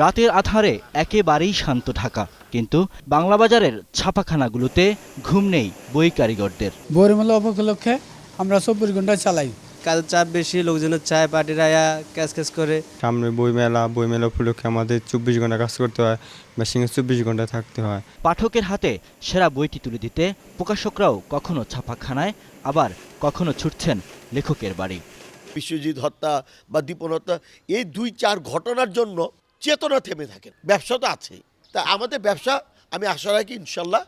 রাতের আধারে একেবারেই শান্ত ঢাকা। কিন্তু বাংলা বাজারের ছাপাখানাগুলোতে ঘুম নেই বই কারিগরদের। বইমেলা উপলক্ষে আমরা চব্বিশ ঘণ্টা চালাই। কাল চাপ বেশি লোকজনের চায় পার্টিরা ক্যাশ ক্যাশ করে। সামনে বইমেলা বইমেলা উপলক্ষে আমাদের চব্বিশ ঘণ্টা কাজ করতে হয় মেশিনে চব্বিশ ঘণ্টা থাকতে হয়। পাঠকের হাতে সেরা বইটি তুলে দিতে প্রকাশকরাও কখনো ছাপাখানায় আবার কখনো ছুটছেন লেখকের বাড়ি। বিশ্বজিৎ হত্যা বা দীপন হত্যা এই দুই চার ঘটনার জন্য চেতনা থেমে থাকে। ব্যবসা তো আছে। তা আমাদের ব্যবসা আমি আশা রাখি ইনশাল্লাহ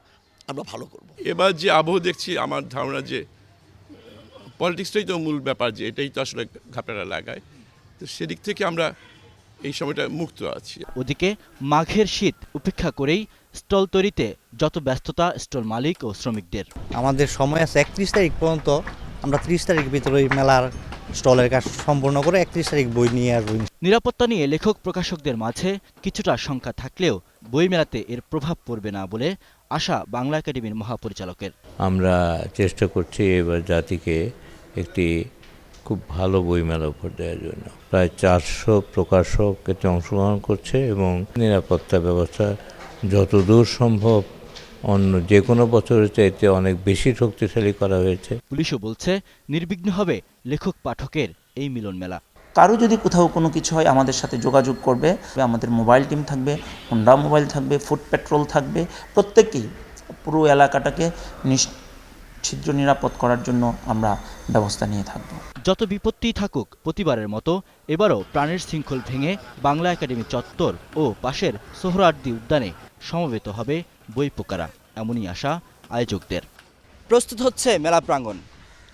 আমরা ভালো করব। এবার যে আবহ দেখছি আমার ধারণা যে পলিটিক্সটাই তো মূল ব্যাপার যে এটাই তো আসলে ঘাপড়া লাগায়। তো সেদিক থেকে আমরা এই সময়টা মুক্ত আছি। ওদিকে মাঘের শীত উপেক্ষা করেই স্টল তৈরিতে যত ব্যস্ততা স্টল মালিক ও শ্রমিকদের। আমাদের সময় আছে একত্রিশ তারিখ পর্যন্ত আমরা ত্রিশ তারিখ ভিতরে ওই মেলার স্টলের কাজ সম্পূর্ণ করে একত্রিশ তারিখ বই নিয়ে আসব নিরাপত্তা নিয়ে লেখক প্রকাশকদের মাঝে কিছুটা শঙ্কা থাকলেও বইমেলাতে এর প্রভাব পড়বে না বলে আশা বাংলা একাডেমির মহাপরিচালকের। আমরা চেষ্টা করছি এবার জাতিকে একটি খুব ভালো বইমেলা উপহার দেওয়ার জন্য। প্রায় চারশো প্রকাশক এতে অংশগ্রহণ করছে এবং নিরাপত্তা ব্যবস্থা যতদূর সম্ভব অন্য যে কোনো বছরের চাইতে অনেক বেশি শক্তিশালী করা হয়েছে। পুলিশও বলছে নির্বিঘ্ন হবে লেখক পাঠকের এই মিলন মেলা। কারও যদি কোথাও কোনো কিছু হয় আমাদের সাথে যোগাযোগ করবে। আমাদের মোবাইল টিম থাকবে হোন্ডা মোবাইল থাকবে ফুড পেট্রোল থাকবে। প্রত্যেকেই পুরো এলাকাটাকে নিশ্ছিদ্র নিরাপদ করার জন্য আমরা ব্যবস্থা নিয়ে থাকব। যত বিপত্তিই থাকুক প্রতিবারের মতো এবারও প্রাণের শৃঙ্খল ভেঙে বাংলা একাডেমি চত্বর ও পাশের সোহরার্দি উদ্যানে সমবেত হবে বই পোকারা এমনই আশা আয়োজকদের। প্রস্তুত হচ্ছে মেলা প্রাঙ্গণ।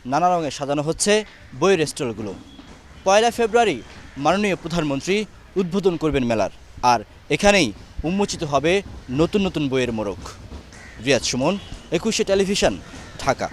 নানা রঙে সাজানো হচ্ছে বইয়ের স্টলগুলো পয়লা ফেব্রুয়ারি মাননীয় প্রধানমন্ত্রী উদ্বোধন করবেন মেলার। আর এখানেই উন্মোচিত হবে নতুন নতুন বইয়ের মোড়ক। রিয়াজ সুমন, একুশে টেলিভিশন, ঢাকা।